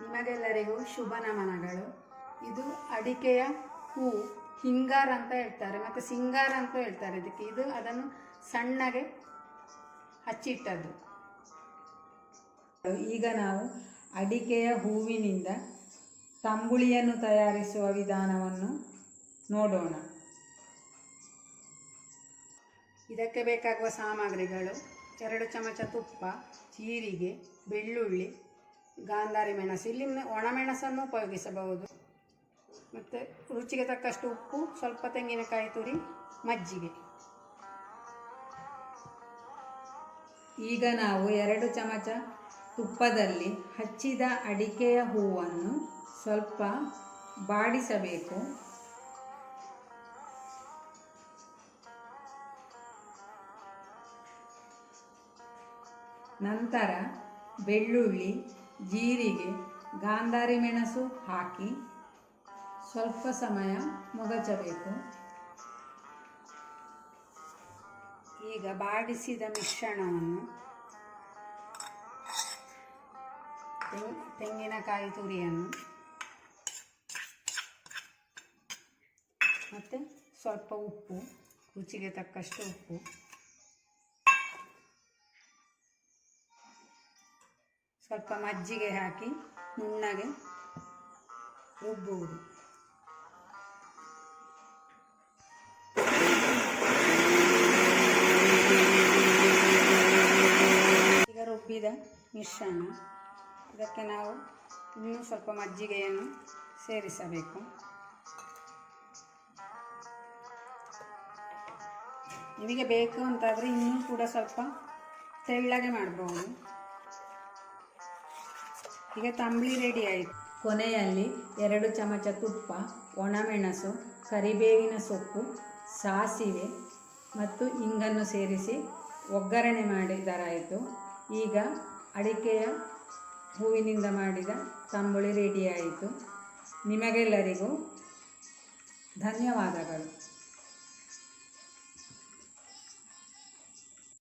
ನಿಮಗೆಲ್ಲರಿಗೂ ಶುಭ ನಮನಗಳು ಇದು ಅಡಿಕೆಯ ಹೂ, ಹಿಂಗಾರ ಅಂತ ಹೇಳ್ತಾರೆ. ಮತ್ತು ಸಿಂಗಾರ ಅಂತ ಹೇಳ್ತಾರೆ. ಇದಕ್ಕೆ ಇದು ಅದನ್ನು ಸಣ್ಣಗೆ ಹಚ್ಚಿಟ್ಟದ್ದು. ಈಗ ನಾವು ಅಡಿಕೆಯ ಹೂವಿನಿಂದ ತಂಬುಳಿಯನ್ನು ತಯಾರಿಸುವ ವಿಧಾನವನ್ನು ನೋಡೋಣ. ಇದಕ್ಕೆ ಬೇಕಾಗುವ ಸಾಮಗ್ರಿಗಳು ಎರಡು ಚಮಚ ತುಪ್ಪ, ಜೀರಿಗೆ, ಬೆಳ್ಳುಳ್ಳಿ ಗಾಂಧಾರಿ ಮೆಣಸು. ಇಲ್ಲಿ ಒಣ ಒಣಮೆಣಸನ್ನು ಉಪಯೋಗಿಸಬಹುದು. ಮತ್ತು ರುಚಿಗೆ ತಕ್ಕಷ್ಟು ಉಪ್ಪು, ಸ್ವಲ್ಪ ತೆಂಗಿನಕಾಯಿ ತುರಿ, ಮಜ್ಜಿಗೆ. ಈಗ ನಾವು ಎರಡು ಚಮಚ ತುಪ್ಪದಲ್ಲಿ ಹಚ್ಚಿದ ಅಡಿಕೆಯ ಹೂವನ್ನು ಸ್ವಲ್ಪ ಬಾಡಿಸಬೇಕು. ನಂತರ ಬೆಳ್ಳುಳ್ಳಿ ಜೀರಿಗೆ, ಗಾಂಧಾರಿ ಮೆಣಸು ಹಾಕಿ ಸ್ವಲ್ಪ ಸಮಯ ಮುಗಚಬೇಕು. ಈಗ ಬಾಡಿಸಿದ ಮಿಶ್ರಣವನ್ನು ತೆಂಗ್- ತೆಂಗಿನಕಾಯಿ ತುರಿಯನ್ನು ಮತ್ತು ಸ್ವಲ್ಪ ಉಪ್ಪು, ರುಚಿಗೆ ತಕ್ಕಷ್ಟು ಉಪ್ಪು. ಸ್ವಲ್ಪ ಮಜ್ಜಿಗೆ ಹಾಕಿ ನುಣ್ಣಗೆ ರುಬ್ಬುವುದು ಈಗ ರುಬ್ಬಿದ ಮಿಶ್ರಣ. ಇದಕ್ಕೆ ನಾವು ಇನ್ನೂ ಸ್ವಲ್ಪ ಮಜ್ಜಿಗೆಯನ್ನು ಸೇರಿಸಬೇಕು. ನಿಮಗೆ ಬೇಕು ಅಂತಾದರೆ ಇನ್ನೂ ಕೂಡ ಸ್ವಲ್ಪ ತೆಳ್ಳಗೆ ಮಾಡ್ಬೋದು. ಈಗ ತಂಬಳಿ ರೆಡಿ ಆಯಿತು. ಕೊನೆಯಲ್ಲಿ ಎರಡು ಚಮಚ ತುಪ್ಪ, ಒಣಮೆಣಸು, ಕರಿಬೇವಿನ ಸೊಪ್ಪು, ಸಾಸಿವೆ ಮತ್ತು ಇಂಗನ್ನು ಸೇರಿಸಿ ಒಗ್ಗರಣೆ ಮಾಡಿದರಾಯಿತು. ಈಗ ಅಡಿಕೆಯ ಹೂವಿನಿಂದ ಮಾಡಿದ ತಂಬುಳಿ ರೆಡಿಯಾಯಿತು ನಿಮಗೆಲ್ಲರಿಗೂ ಧನ್ಯವಾದಗಳು.